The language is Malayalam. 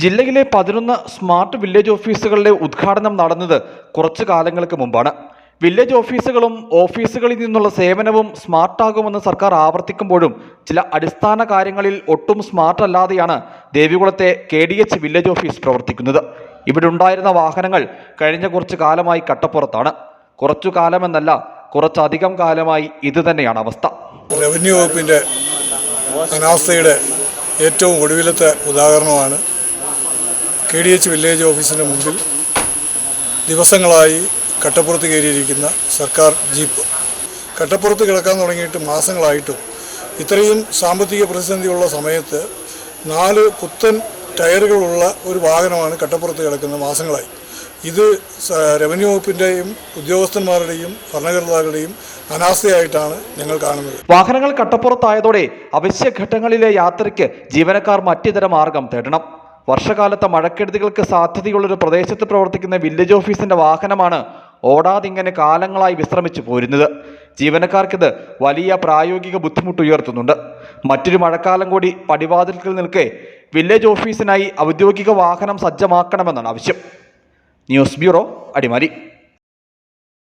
ജില്ലയിലെ പതിനൊന്ന് സ്മാർട്ട് വില്ലേജ് ഓഫീസുകളുടെ ഉദ്ഘാടനം നടന്നത് കുറച്ചു കാലങ്ങൾക്ക് മുമ്പാണ്. വില്ലേജ് ഓഫീസുകളും ഓഫീസുകളിൽ നിന്നുള്ള സേവനവും സ്മാർട്ടാകുമെന്ന് സർക്കാർ ആവർത്തിക്കുമ്പോഴും ചില അടിസ്ഥാന കാര്യങ്ങളിൽ ഒട്ടും സ്മാർട്ട് അല്ലാതെയാണ് ദേവികുളത്തെ K D H village office പ്രവർത്തിക്കുന്നത്. ഇവിടെ ഉണ്ടായിരുന്ന വാഹനങ്ങൾ കഴിഞ്ഞ കുറച്ചു കാലമായി കട്ടപ്പുറത്താണ്. കുറച്ചു കാലമെന്നല്ല കുറച്ചധികം കാലമായി ഇത് തന്നെയാണ് അവസ്ഥ. റവന്യൂ വകുപ്പിന്റെ അനാസ്ഥയുടെ ഏറ്റവും ഒടുവിലത്തെ ഉദാഹരണമാണ് കെ ഡി എച്ച് വില്ലേജ് ഓഫീസിന്റെ മുമ്പിൽ ദിവസങ്ങളായി കട്ടപ്പുറത്ത് കയറിയിരിക്കുന്ന സർക്കാർ ജീപ്പ്. കട്ടപ്പുറത്ത് കിടക്കാൻ തുടങ്ങിയിട്ട് മാസങ്ങളായിട്ടും ഇത്രയും സാമ്പത്തിക പ്രതിസന്ധിയുള്ള സമയത്ത് നാല് പുത്തൻ ടയറുകളുള്ള ഒരു വാഹനമാണ് കട്ടപ്പുറത്ത് കിടക്കുന്നത് മാസങ്ങളായി. ഇത് റവന്യൂ വകുപ്പിന്റെയും ഉദ്യോഗസ്ഥന്മാരുടെയും ഭരണകർത്താക്കളുടെയും അനാസ്ഥയായിട്ടാണ് ഞങ്ങൾ കാണുന്നത്. വാഹനങ്ങൾ കട്ടപ്പുറത്തായതോടെ അവശ്യഘട്ടങ്ങളിലെ യാത്രയ്ക്ക് ജീവനക്കാർ മറ്റിതര മാർഗം തേടണം. വർഷകാലത്തെ മഴക്കെടുതികൾക്ക് സാധ്യതയുള്ളൊരു പ്രദേശത്ത് പ്രവർത്തിക്കുന്ന വില്ലേജ് ഓഫീസിന്റെ വാഹനമാണ് ഓടാതിങ്ങനെ കാലങ്ങളായി വിശ്രമിച്ചു പോരുന്നത്. ജീവനക്കാർക്കിത് വലിയ പ്രായോഗിക ബുദ്ധിമുട്ട് ഉയർത്തുന്നുണ്ട് മറ്റൊരു മഴക്കാലം കൂടി പടിവാതിൽക്കൽ നിൽക്കെ വില്ലേജ് ഓഫീസിനായി ഔദ്യോഗിക വാഹനം സജ്ജമാക്കണമെന്നാണ് ആവശ്യം. News bureau Adimali.